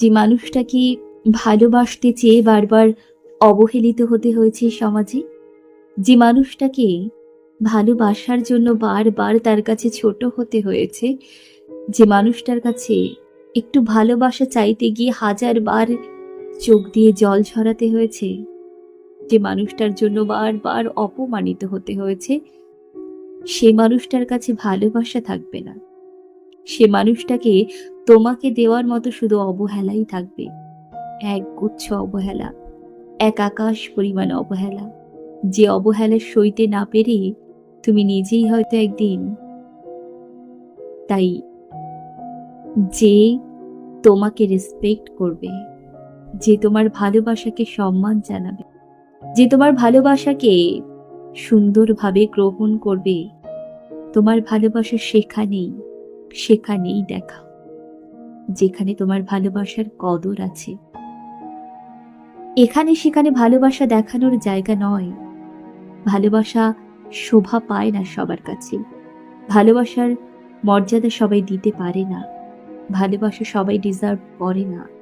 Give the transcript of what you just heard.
যে মানুষটাকে ভালোবাসতে চেয়ে বারবার অবহেলিত হতে হয়েছে সমাজে, যে মানুষটাকে ভালোবাসার জন্য বারবার তার কাছে ছোট হতে হয়েছে, যে মানুষটার কাছে একটু ভালোবাসা চাইতে গিয়ে হাজার বার চোখ দিয়ে জল ছড়াতে হয়েছে, যে মানুষটার জন্য বারবার অপমানিত হতে হয়েছে সে মানুষটার কাছে ভালোবাসা থাকবে না। সে মানুষটাকে তোমাকে দেওয়ার মতো শুধু অবহেলাই থাকবে। এক গুচ্ছ অবহেলা, এক আকাশ পরিমাণ অবহেলা। যে অবহেলা সইতে না পেরে তুমি নিজেই হয়তো একদিন তাই যে তোমাকে রেসপেক্ট করবে, যে তোমার ভালোবাসাকে সম্মান জানাবে, যে তোমার ভালোবাসাকে সুন্দরভাবে গ্রহণ করবে, তোমার ভালোবাসা সেখানেই। সেখানেই দেখা, যেখানে তোমার ভালোবাসার কদর আছে। এখানে সেখানে ভালোবাসা দেখানোর জায়গা নয়। ভালোবাসা শোভা পায় না সবার কাছে। ভালোবাসার মর্যাদা সবাই দিতে পারে না। ভালোবাসা সবাই ডিজার্ভ করে না।